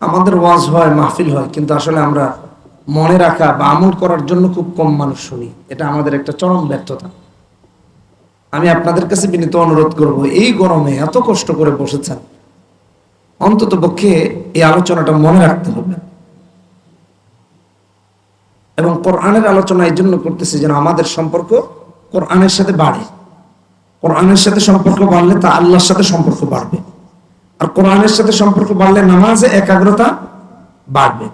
আমাদের ওয়াজ হয়, মাহফিল হয়, কিন্তু আসলে আমরা মনে রাখা বা আমল করার জন্য খুব কম মানুষ শুনি। এটা আমাদের একটা চরম ব্যর্থতা। আমি আপনাদের কাছে বিনীত অনুরোধ করব, এই গরমে এত কষ্ট করে বসেছেন, অন্তত পক্ষে এই আলোচনাটা মনে রাখতে হবে। এবং কোরআনের আলোচনা এই জন্য করতেছি যেন আমাদের সম্পর্ক কোরআনের সাথে বাড়ে। কোরআনের সাথে সম্পর্ক বাড়লে তা আল্লাহর সাথে সম্পর্ক বাড়বে। আর কোরআনের সাথে সম্পর্ক বাড়লে নামাজে একাগ্রতা বাড়বে।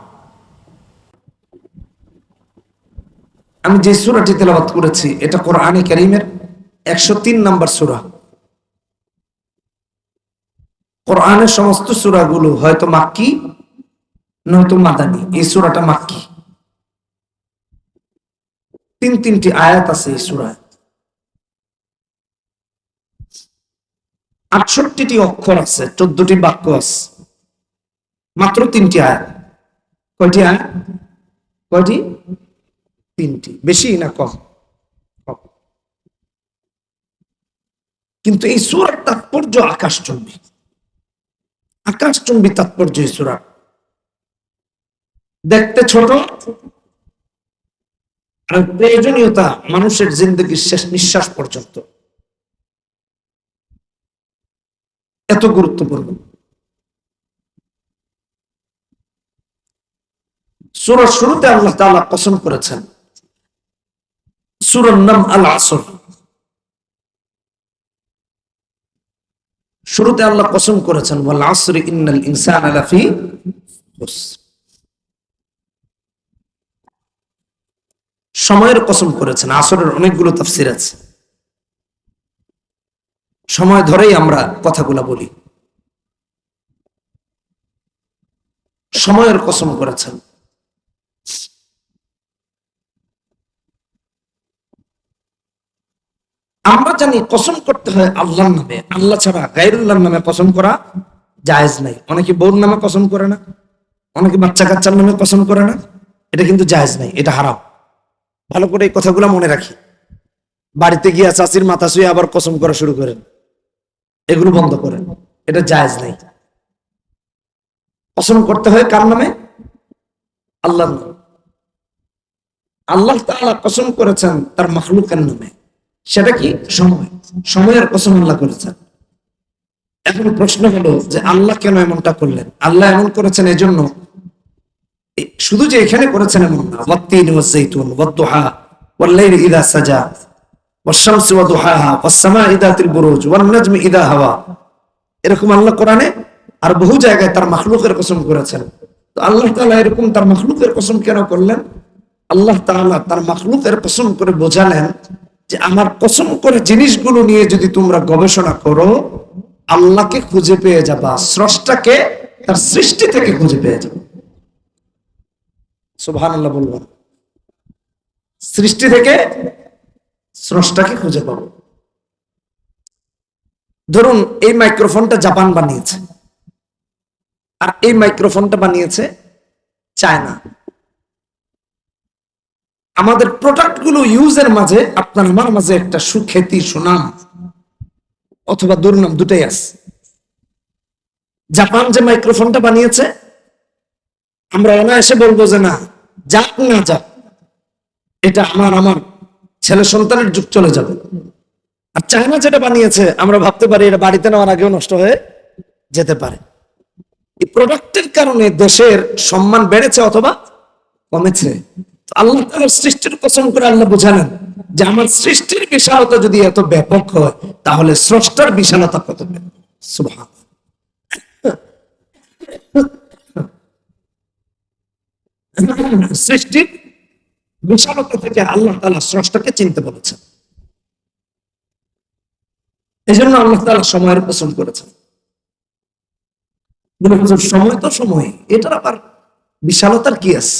আমি যে সুরাটি তেলাবাত করেছি, এটা কোরআনে করিমের একশো তিন নম্বর সুরা। কোরআনের সমস্ত সুরাগুলো হয়তো মাক্কি, নয়তো মাদানি। এই সুরাটা মাক্কি। তিন তিনটি আয়াত আছে এই সুরায়। আটষট্টিটি অক্ষর আছে, চোদ্দটি বাক্য আছে। মাত্র তিনটি আয়াত। কয়টি আয়াত? কয়টি? তিনটি। বেশি না কম। কিন্তু এই সুরার তাৎপর্য আকাশচুম্বী। আকাশচুম্বী তাৎপর্য এই সুরার দেখতে ছোট আর প্রয়োজনীয়তা মানুষের জিন্দগির শেষ নিঃশ্বাস পর্যন্ত। এত গুরুত্বপূর্ণ। সুরার শুরুতে আল্লাহ তাআলা কসম করেছেন সুরার নাম আল আসর শুরুতে আল্লাহ কসম করেছেন ওয়াল আসরি ইন্নাল ইনসানা লাফি খুসর। সময়ের কসম করেছেন, আসরের অনেকগুলো তাফসির আছে। সময় ধরেই আমরা কথাগুলা বলি। সময়ের কসম করেছেন। আমরা জানি কসম করতে হয় আল্লাহর নামে। আল্লাহ ছাড়া গাইরুল্লাহর নামে কসম করা জায়েজ নাই। অনেকে বউর নামে কসম করে না। অনেকে বাচ্চা কাচ্চার নামে কসম করে না। এটা কিন্তু জায়েজ নাই, এটা হারাম। ভালো করে এই কথাগুলো মনে রাখি। বাড়িতে গিয়া চাচির মাথা শুয়ে আবার কসম করা শুরু করেন। এগুলো বন্ধ করেন। এটা জায়েজ নাই। কসম করতে হয় কার নামে? আল্লাহর নামে। আল্লাহ তাআলা কসম করেছেন তার মখলুকের নামে। সেটা কি? সময়। সময়ের কসম আল্লাহ করেছেন। এখন প্রশ্ন হলো যে আল্লাহ কেন এমনটা করলেন? আল্লাহ এমন করেছেন এজন্য? এ- শুধু যে এখানে করেছেন এমন না। ওয়াত্তিন ওয়াজ্জাইতুন ওয়াদ্দুহা ওয়াল্লাইলি ইযা সাজা। ওয়াদুহাহা ওয়াস-সামা'i যাতিল বুরুজ ওয়ান-নাজমি ইযা হাওয়া এরকম আল্লাহ কোরআনে আর বহু জায়গায় তার মাখলুকের কসম করেছেন। তো আল্লাহ এরকম তার মাখলুকের কসম কেন করলেন? আল্লাহ তার মাখলুকের কসম করে বোঝালেন যে আমার কসম করে জিনিসগুলো নিয়ে যদি তোমরা গবেষণা করো, আল্লাহকে খুঁজে পেয়ে যাবা, স্রষ্টাকে তার সৃষ্টি থেকে খুঁজে পেয়ে যাবে। সুবহানাল্লাহ বলবেন। সৃষ্টি থেকে স্রষ্টাকে খুঁজে পাব। ধরুন, এই মাইক্রোফোনটা জাপান বানিয়েছে। আর এই মাইক্রোফোনটা বানিয়েছে চায়না। আমাদের প্রোডাক্টগুলো ইউজের মাঝে, আপনার আমার মাঝে একটা সুখ্যাতি, সুনাম, অথবা দুর্নাম দুটাই আছে। জাপান যে মাইক্রোফোনটা বানিয়েছে, আমরা অনায়াসে বলব যে না, যাক না যাক, এটা আমার আমার। ছেলে সন্তানের যুগ চলে যাবে। আর চায়না যেটা বানিয়েছে, আমরা ভাবতে পারি এটা বাড়িতে নেওয়ার আগেও নষ্ট হয়ে যেতে পারে। এই প্রোডাক্টের কারণে দেশের সম্মান বেড়েছে অথবা কমেছে। আল্লাহ তাআলার সৃষ্টির কসম করে আল্লাহ বোঝালেন যে আমার সৃষ্টির বিশালতা যদি এত ব্যাপক হয়, তাহলে স্রষ্টার বিশালতা কত সুবহান সৃষ্টির বিশালতা থেকে আল্লাহ তাআলা স্রষ্টাকে চিনতে বলেছেন। এই জন্য আল্লাহ তাআলা সময়ের কসম করেছেন। সময় তো সময়, এটার আবার বিশালতার কি আছে?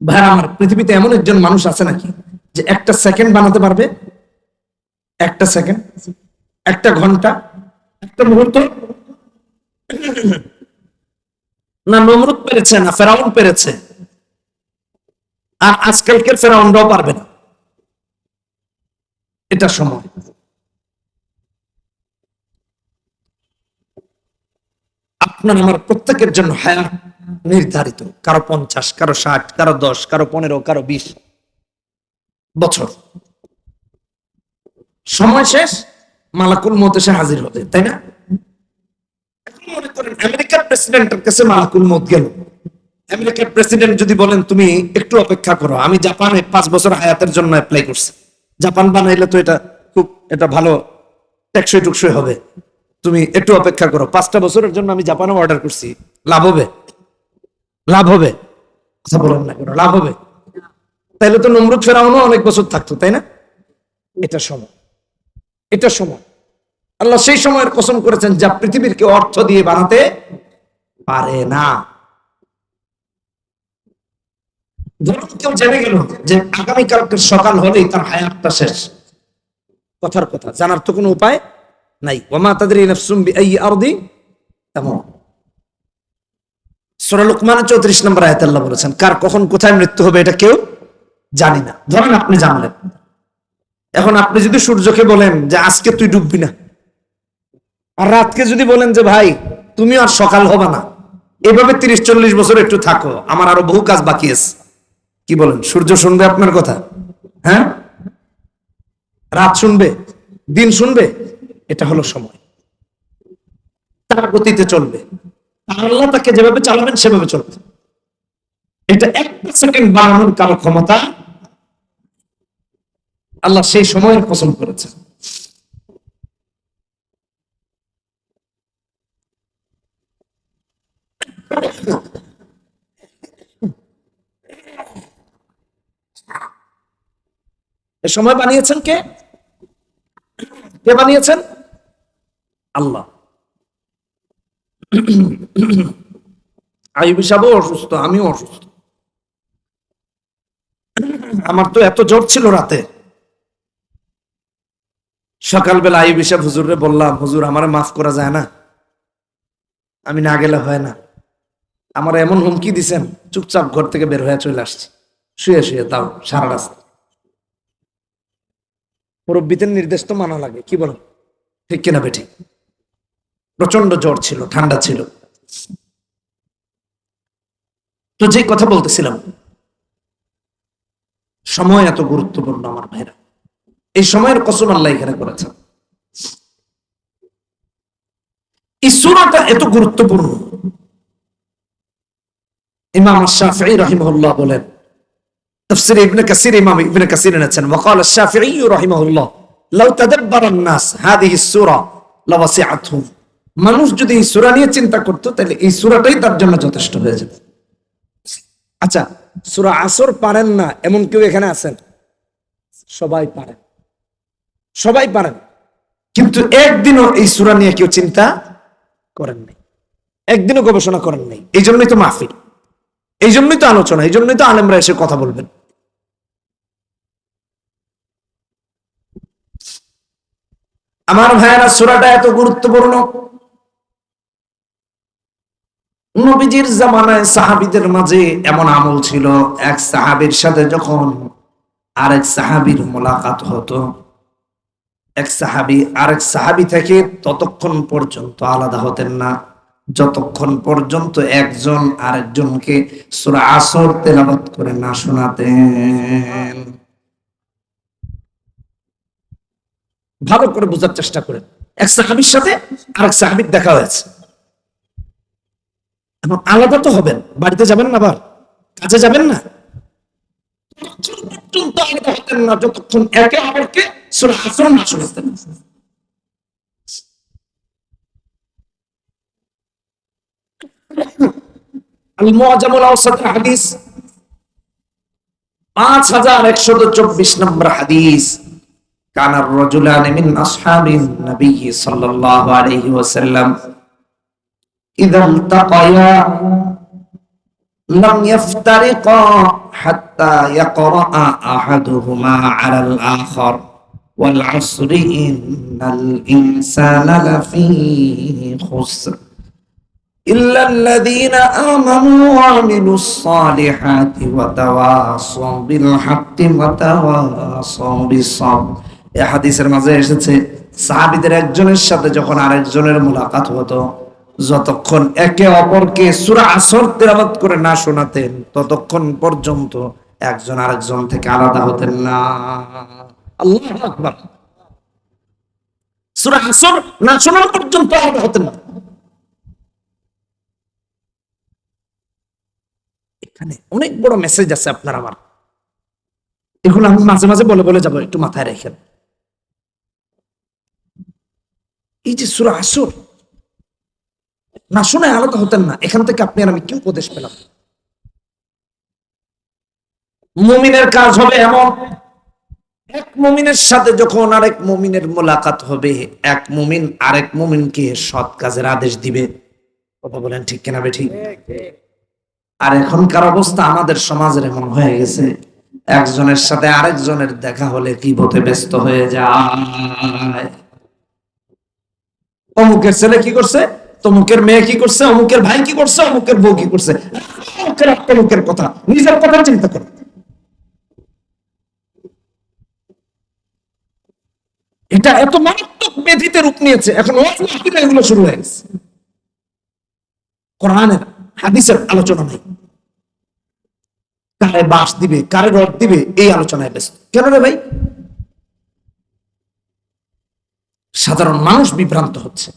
ভাই, আমার পৃথিবীতে এমন একজন মানুষ আছে নাকি যে একটা সেকেন্ড বানাতে পারবে? একটা সেকেন্ড, একটা ঘণ্টা, একটা মুহূর্ত? না নমরুদ পেরেছে, না ফেরাউন পেরেছে। আর আজকালকের ফেরাউনরাও পারবে না। এটা সময়। আপনার আমার প্রত্যেকের জন্য হায়াত নির্ধারিত। কারও পঞ্চাশ, কারও ষাট, কারও দশ, কারও পনেরো, কারও বিশ। বছর। সময় শেষ, মালাকুল মত এসে হাজির হবে, তাই না? মনে করেন, আমেরিকার প্রেসিডেন্টের কাছে মালাকুল মত গেল। আমেরিকার প্রেসিডেন্ট যদি বলেন, তুমি একটু অপেক্ষা করো, আমি জাপানে পাঁচ বছর হায়াতের জন্য অ্যাপ্লাই করছি। জাপান বানাইলে তো এটা খুব, এটা ভালো, টেকসই টুকসই হবে। তুমি একটু অপেক্ষা করো, পাঁচটা বছরের জন্য আমি জাপানে অর্ডার করছি। লাভ হবে? লাভ হবে? কথা বলেন না কেন, লাভ হবে? তাহলে তো নমরুদ ফেরাউনও অনেক বছর থাকতো, তাই না? এটা সময়। এটা সময়। আল্লাহ সেই সময়ের কসম করেছেন, যা পৃথিবীর কেউ অর্থ দিয়ে বানাতে পারে না। ধরুন কেউ জেনে গেল যে আগামীকালকের সকাল হলেই তার হায়াতটা শেষ। কথার কথা, জানার তো কোনো উপায় নাই। ওমা তাদের আরদি তেমন সূরা লুকমানের 34 নম্বর আয়াতে আল্লাহ বলেছেন, কার কখন কোথায় মৃত্যু হবে এটা কেউ জানি না। ধরেন আপনি জানলেন। এখন আপনি যদি সূর্যকে বলেন যে আজকে তুই ডুববি না আর রাতকে যদি বলেন যে, ভাই, তুমি আর সকাল হবে না। এভাবে তিরিশ, চল্লিশ বছর একটু থাকো, আমার আরও বহু কাজ বাকি আছে। কি বলেন? সূর্য শুনবে আপনার কথা? হ্যাঁ? রাত শুনবে? দিন শুনবে? এটা হলো সময়। তার গতিতে চলবে। আল্লাহ তাকে যেভাবে চালাবেন, সেভাবে চলবে। এটা এক সেকেন্ড বাড়ানোর কারও ক্ষমতা আল্লাহ সেই সময়ের পছন্দ করেছেন। সময় বানিয়েছেন কে? কে বানিয়েছেন? আল্লাহ। আইবি সাহেবও অসুস্থ, আমিও অসুস্থ। আমার তো এত জ্বর ছিল রাতে। সকালবেলা আইবি সাহেব হুজুরে বললাম, হুজুর, আমার মাফ করা যায় না। আমি না গেলে হয় না। আমার এমন হুমকি দিছেন, চুপচাপ ঘর থেকে বের হয়ে চলে আসছে। শুয়ে শুয়ে তাও সারা রাস্তা। মুরব্বীদের নির্দেশ তো মানা লাগে, কি বলো? ঠিক কিনা বেঠি? প্রচণ্ড জ্বর ছিল, ঠান্ডা ছিল। তো যে কথা বলতেছিলাম, সময় এত গুরুত্বপূর্ণ আমার ভাইরা। এই সময়ের কসম আল্লাহ এখানে করেছেন। এই সুরাটা এত গুরুত্বপূর্ণ। ইমাম শাফিঈ রহিমহুল্লাহ বলেন। তফসির ইবনে কাসির, ইমাম ইবনে কাসির এনেছেন। ওয়াকাল শাফিঈ রহিমহুল্লাহ, লাউ তাদাব্বারান নাস হাদিহি সূরা লাওয়াসিআতহুম। মানুষ যদি এই সূরা নিয়ে চিন্তা করত, তাহলে এই সূরাটাই তার জন্য যথেষ্ট হয়ে যেত। আচ্ছা সূরা আসর পারেন না, এমন কেউ এখানে আছেন? সবাই পারেন সবাই পারেন। কিন্তু একদিনও এই সূরা নিয়ে কেউ চিন্তা করেন নাই একদিনও গবেষণা করেন নাই এই জন্যই তো মাহফিল। এই জন্যই তো আলোচনা এই জন্যই তো আলেমরা এসে কথা বলবেন। আমার ভাইয়েরা, সুরাটা এত গুরুত্বপূর্ণ। নবীজির জামানায় সাহাবিদের মাঝে এমন আমল ছিল, এক সাহাবির সাথে যখন আরেক সাহাবির মোলাকাত হতো, এক সাহাবি, আরেক সাহাবি থেকে ততক্ষণ পর্যন্ত আলাদা হতেন না। যতক্ষণ পর্যন্ত একজন আরেকজনকে সুরা আসর তেলাবাত করে না শোনাতেন। ভালো করে বোঝার চেষ্টা করেন। এক সাহাবির সাথে আরেক সাহাবির দেখা হয়েছে। এখন আলাদা তো হবেন। বাড়িতে যাবেন না আবার? কাজে যাবেন না? পর্যন্ত আলাদা হতেন না, যতক্ষণ একে অপরকে সুরা আসর না শোনাতেন। المعجم الاوسط حديث পাঁচ হাজার একশত চব্বিশ নম্বর হাদিস كان الرجلان من أصحاب النبي صلى الله عليه وسلم إذا التقيا لم يفترقا حتى يقرأ أحدهما على الآخر والعصر إن الإنسان لفي خسر إلا الذين آمنوا وعملوا الصالحات وتواصوا بالحق وتواصوا بالصبر এই হাদিসের মাঝে এসেছে সাহাবিদের একজনের সাথে যখন আরেকজনের মোলাকাত হতো যতক্ষণ একে অপরকে সুরা আসর তেলাবাদ করে না শোনাতেন ততক্ষণ পর্যন্ত একজন আরেকজন থেকে আলাদা হতেন না আল্লাহ আকবার সুরা আসর না শোনা পর্যন্ত আলাদা হতেন না এখানে অনেক বড় মেসেজ আছে আপনার আমার। এগুলো আমি মাঝে মাঝে বলে বলে যাব, একটু মাথায় রেখেন। এই যে সুরা আসর, না শুনে আলাদা হতেন না, এখান থেকে আপনি আর আমি কি উপদেশ পেলাম? মুমিনের কাজ হবে এমন, এক মুমিনের সাথে যখন আরেক মুমিনের মোলাকাত হবে, এক মুমিন আরেক মুমিনকে সৎ কাজের আদেশ দিবে। কথা বলেন ঠিক কিনা বে ঠিক আর এখনকার অবস্থা আমাদের সমাজের এমন হয়ে গেছে। একজনের সাথে আরেকজনের দেখা হলে কি বলতে ব্যস্ত হয়ে যায়? অমুকের ছেলে কি করছে? তমুকের মেয়ে কি করছে? অমুকের ভাই কি করছে? অমুকের বউ কি করছে? অমুকের কথা। নিজের কথা চিন্তা করো। এটা এত মারাত্মক ব্যাধিতে রূপ নিয়েছে। এখন এগুলো শুরু হয়ে গেছে। কোরআনের হাদিসের আলোচনা নেই। কারে বাস দিবে, কারে রড দিবে, এই আলোচনায় ব্যস্ত। কেন রে ভাই? সাধারণ মানুষ বিভ্রান্ত হচ্ছে।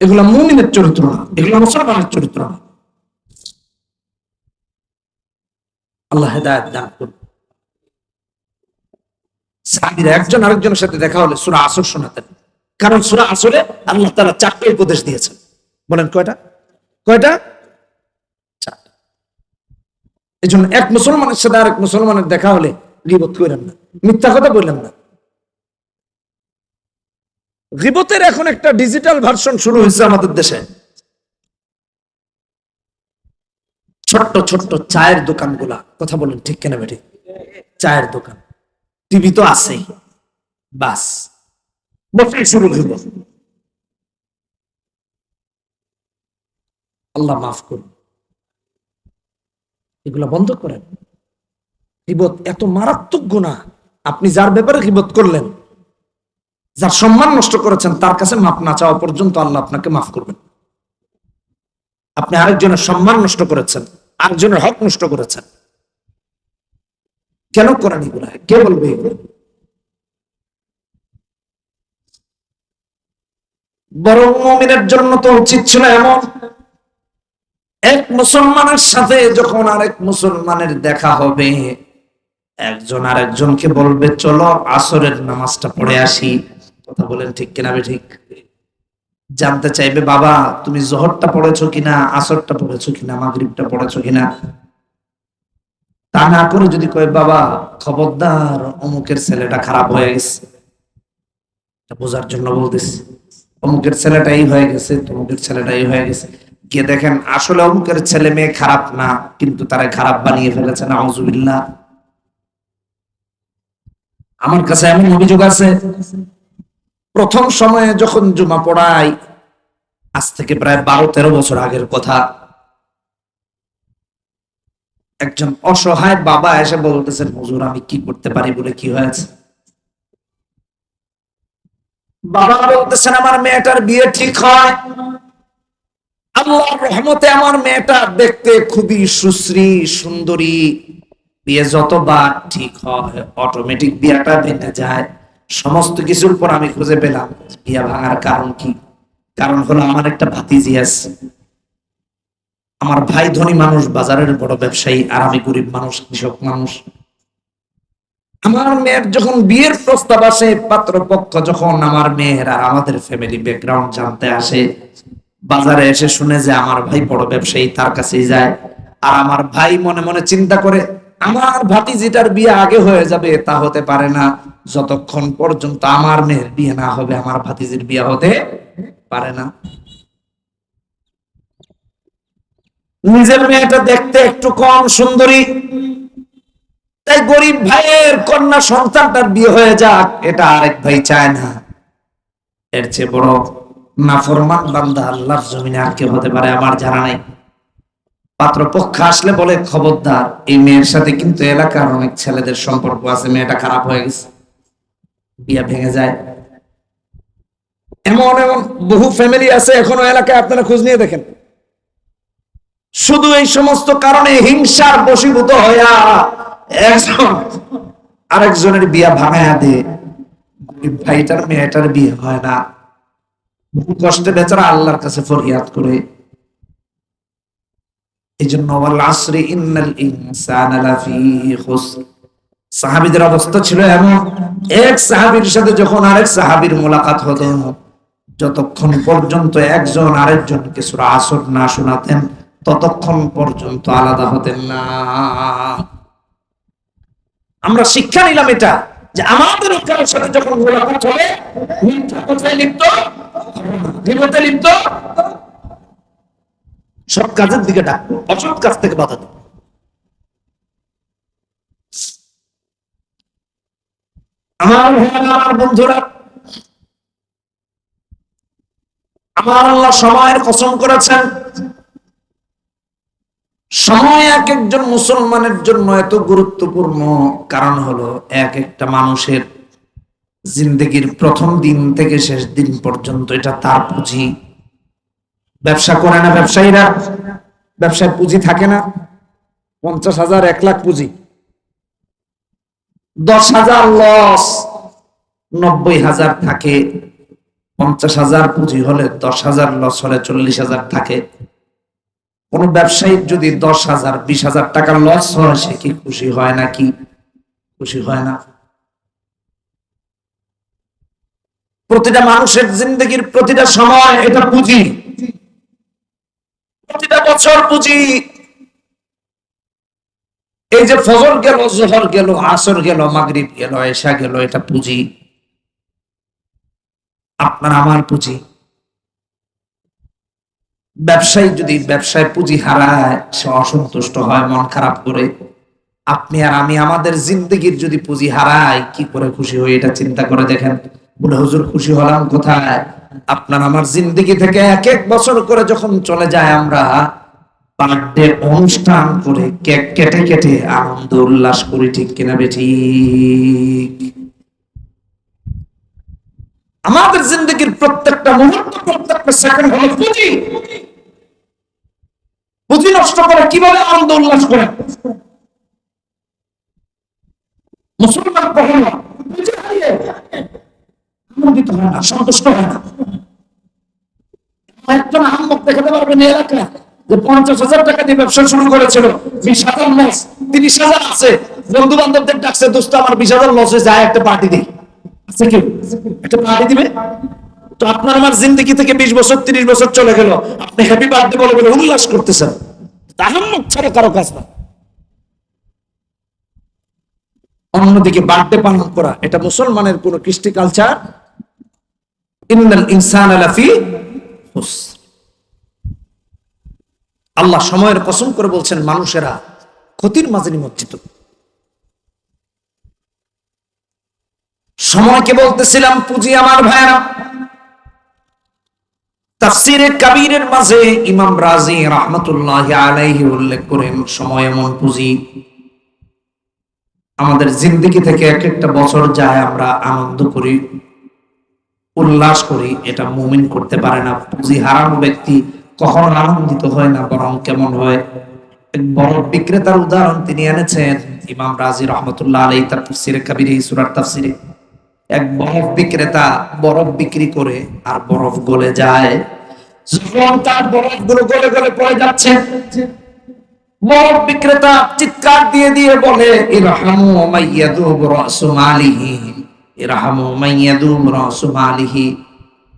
এগুলা মুমিনের চরিত্র না, এগুলা মুসলমানের চরিত্র না। আল্লাহ হেদায়ত দান করুন। সাহাবীরা একজন আরেকজনের সাথে দেখা হলে সুরা আসর শোনাতেন। কারণ সুরা আসরে আল্লাহ তারা চারটে উপদেশ দিয়েছেন। বলেন কয়টা? কয়টা? এই জন্য এক মুসলমানের সাথে আরেক মুসলমানের দেখা হলে গিবত করেন না। মিথ্যা কথা বললেন না। গিবতের এখন একটা ডিজিটাল ভার্সন শুরু হয়েছে আমাদের দেশে। ছোট্ট ছোট্ট চায়ের দোকানগুলা। কথা বলেন ঠিক কেনা বেটি চায়ের দোকান। টিভি তো আছেই। বাস। বসে শুরু হইব। আল্লাহ মাফ করুন। এগুলা বন্ধ করেন। গিবত এত মারাত্মক গুণা আপনি যার ব্যাপারে গিবত করলেন, যার সম্মান নষ্ট করেছেন, তার কাছে মাপ না চাওয়া পর্যন্ত আল্লাহ আপনাকে মাফ করবেন। আপনি আরেকজনের সম্মান নষ্ট করেছেন, আরেকজনের হক নষ্ট করেছেন। কেন করেন এগুলা? কে বলবে বরং মমিনের জন্য তো উচিত ছিল এমন এক মুসলমানের সাথে যখন আরেক মুসলমানের দেখা হবে, একজন আরেকজনকে বলবে, চলো আসরের নামাজটা পড়ে আসি। কথা বলেন ঠিক কিনা বে ঠিক? জানতে চাইবে, বাবা, তুমি জহরটা পড়েছো কিনা, আসরটা পড়েছো কিনা, মাগরিবটা পড়েছো কিনা? তা না করে যদি কয়, বাবা, খবরদার, অমুকের ছেলেটা খারাপ হয়ে গেছে। বোঝার জন্য বলতেছি, অমুকের ছেলেটাই হয়ে গেছে, তমুকের ছেলেটাই হয়ে গেছে। গিয়ে দেখেন, আসলে অমুকের ছেলে মেয়ে খারাপ না, কিন্তু তারা খারাপ বানিয়ে ফেলেছে না আউজুবিল্লাহ আমার কাছে এমন অভিযোগ আছে, প্রথম সময়ে যখন জুমা পড়াই, আজ থেকে প্রায় বারো তেরো বছর আগের কথা, একজন অসহায় বাবা এসে বলতেছেন, হুজুর, আমি কি করতে পারি বলে কি হয়েছে? বাবা বলতেছেন, আমার মেয়েটার বিয়ে ঠিক হয় আল্লাহর রহমতে আমার মেয়েটা দেখতে খুবই সুশ্রী, সুন্দরী। বিয়ে যতবার ঠিক হয় অটোমেটিক বিয়েটা ভেঙে যায়। সমস্ত কিছুর পর আমি খুঁজে পেলাম বিয়ে ভাঙার কারণ কি? কারণ হলো আমার একটা ভাতিজি আছে। আমার ভাই ধনী মানুষ, বাজারের বড় ব্যবসায়ী, আর আমি গরিব মানুষ, কৃষক মানুষ। আমার মেয়ের যখন বিয়ের প্রস্তাব আসে, পাত্রপক্ষ যখন আমার মেয়ের আমাদের ফ্যামিলি ব্যাকগ্রাউন্ড জানতে আসে বাজারে এসে শুনে যে আমার ভাই বড় ব্যবসায়ী, তার কাছেই যায়। আর আমার ভাই মনে মনে চিন্তা করে, আমার ভাতিজিটার বিয়ে আগে হয়ে যাবে, তা হতে পারে না। যতক্ষণ পর্যন্ত আমার মেয়ের বিয়ে না হবে, আমার ভাতিজির বিয়ে হতে পারে না। নিজের মেয়েটা দেখতে একটু কম সুন্দরী। তাই গরিব ভাইয়ের কন্যা সন্তানটার বিয়ে হয়ে যাক, এটা আরেক ভাই চায় না। এর চেয়ে বড় নাফরমান বান্দা আল্লাহর জমিনে আর কেউ হতে পারে, আমার জানা নাই। পাত্রপক্ষ আসলে বলে, খবরদার, এই মেয়ের সাথে কিন্তু এলাকার অনেক ছেলেদের সম্পর্ক আছে, মেয়েটা খারাপ হয়ে গেছে। বিয়া ভেঙে যায়। এমন এমন বহু ফ্যামিলি আছে, এখনও এলাকায় আপনারা খোঁজ নিয়ে দেখেন। শুধু এই সমস্ত কারণে হিংসার বশীভূত হইয়া একজন আরেকজনের বিয়া ভাঙায়া দে ভাইটার মেয়েটার বিয়ে হয় না। কষ্টে বেচারা আল্লাহর কাছে ফরিয়াদ করে। এই জন্য লাফি অবস্থা ছিল এমন, এক সাহাবীর সাথে যখন আরেক সাহাবীর মোলাকাত হতো, যতক্ষণ পর্যন্ত একজন আরেকজনকে সূরা আসর না শোনাতেন, ততক্ষণ পর্যন্ত আলাদা হতেন না। আমরা শিক্ষা নিলাম এটা। যে আমাদের কারোর সাথে যখন হবে মিথ্যা লিপ্ত, বিপদে লিপ্ত, সব কাজের দিকে ডাকবো অসৎ কাজ থেকে বাধা আমার আমার বন্ধুরা, আমার আল্লাহ সময়ের কসম করেছেন সময় এক একজন মুসলমানের জন্য এত গুরুত্বপূর্ণ কারণ হলো এক একটা মানুষের জিন্দগির প্রথম দিন থেকে শেষ দিন পর্যন্ত এটা তার পুঁজি। ব্যবসা করে না ব্যবসায়ীরা। ব্যবসায় পুঁজি থাকে না। পঞ্চাশ হাজার, এক লাখ পুঁজি। দশ হাজার লস নব্বই হাজার থাকে। পঞ্চাশ হাজার পুঁজি হলে দশ হাজার লস হলে চল্লিশ হাজার থাকে। কোন ব্যবসায়ীর যদি দশ হাজার, বিশ হাজার টাকা লস হয়, সে কি খুশি হয় নাকি? খুশি হয় না। প্রতিটা মানুষের জিন্দগির প্রতিটা সময় এটা পুঁজি। প্রতিটা বছর পুঁজি। এই যে ফজর গেল, জোহর গেল, আসর গেল, মাগরিব গেল এসা গেল, এটা পুঁজি। আপনার আমার পুঁজি। ব্যবসায়ী যদি ব্যবসায় পুঁজি হারায়, সে অসন্তুষ্ট হয়, মন খারাপ করে। আপনি আর আমি, আমাদের জিন্দগির যদি পুঁজি হারাই কি করে খুশি হই এটা চিন্তা করে দেখেন। বলে, হুজুর, খুশি হলাম কোথায়? আপনার আমার জিন্দগি থেকে এক এক বছর করে যখন চলে যায় আমরা, বার্থডে অনুষ্ঠান করে কেক কেটে কেটে আনন্দ উল্লাস করি, ঠিক কিনা বেঠি আমাদের জিন্দগির প্রত্যেকটা মুহূর্ত সেকেন্ড হলো পুঁজি পুঁজি নষ্ট করে, কীভাবে আনন্দ উল্লাস করে? মুসলমান কখনো পুঁজি হারিয়ে আনন্দিত হয় না, সন্তুষ্ট হয় না। একজন আহম্মক দেখাতে পারবেন এই এলাকা যে পঞ্চাশ হাজার টাকা দিয়ে ব্যবসা শুরু করেছিল, বিশ হাজার লস তিরিশ হাজার আছে। বন্ধু বান্ধবদের ডাকছে, দোস্ত, আমার বিশ হাজার লস হয়ে যায় একটা পার্টি দিই। আছে কেউ একটা পার্টি দিবে? তো আপনার আমার জিন্দগি থেকে বিশ বছর, তিরিশ বছর চলে গেল। আপনি হ্যাপি বার্থডে বলে বলে উল্লাস করতেছেন। তাহাম্মক ছাড়া কারও কাজ না। অন্যদিকে বার্থডে পালন করা, এটা মুসলমানের কোন কৃষ্টি কালচার ইনসান আল্লাহ সময়ের কসম করে বলছেন, মানুষেরা ক্ষতির মাঝে নিমজ্জিত। সময়কে বলতেছিলাম, পুঁজি আমার ভাইরা তাফসিরে কাবীরের মাঝে ইমাম রাজি রাহমাতুল্লাহ আলাইহি উল্লেখ করেন, সময় এমন পুঁজি আমাদের জিন্দগি থেকে এক একটা বছর যায়, আমরা আনন্দ করি, উল্লাস করি, এটা মুমিন করতে পারে না। পুঁজি হারানো ব্যক্তি কখনো আনন্দিত হয় না, বরং কেমন হয়? এক বড় বিক্রেতার উদাহরণ তিনি এনেছেন, ইমাম রাজি রহমতুল্লাহ আলাই তার তফসিরে কাবির, এই সুরার তাফসিরে। এক বরফ বিক্রেতা বরফ বিক্রি করে আর বরফ গলে যায়। যখন তার বরফগুলো গলে গলে পড়ে যাচ্ছে, বরফ বিক্রেতা চিৎকার দিয়ে দিয়ে বলে, ইরহামু মাইয়াদুব রাসু মালিহি, ইরহামু মাইয়াদুব রাসু মালিহি।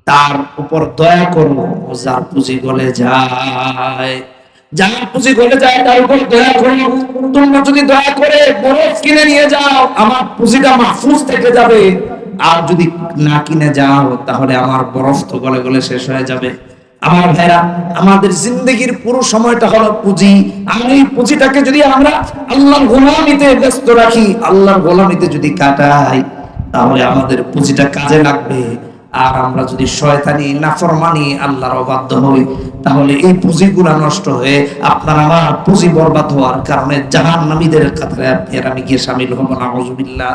তার উপর দয়া করো, যার পুঁজি গলে যায়। যার পুঁজি গলে যায়, তার উপর দয়া করো। তোমরা যদি দয়া করে বরফ কিনে নিয়ে যাও, আমার পুঁজিটা মাহফুজ থেকে যাবে। আর যদি না কিনে যাও, তাহলে আমার বরফ তো গলে গলে শেষ হয়ে যাবে। আমার ভাইরা, আমাদের জিন্দগির পুরো সময়টা হলো পুঁজি। আর এই পুঁজিটাকে যদি আমরা আল্লাহর গোলামিতে ব্যস্ত রাখি, আল্লাহর গোলামিতে যদি কাটাই, তাহলে আমাদের পুঁজিটা কাজে লাগবে। আর আমরা যদি শয়তানি, নাফরমানি আল্লাহর অবাধ্য হই, তাহলে এই পুঁজিগুলা নষ্ট হয়ে আপনার আমার পুঁজি বরবাদ হওয়ার কারণে জাহান্নামীদের কাতারে আপনি আর আমি গিয়ে সামিল হব না।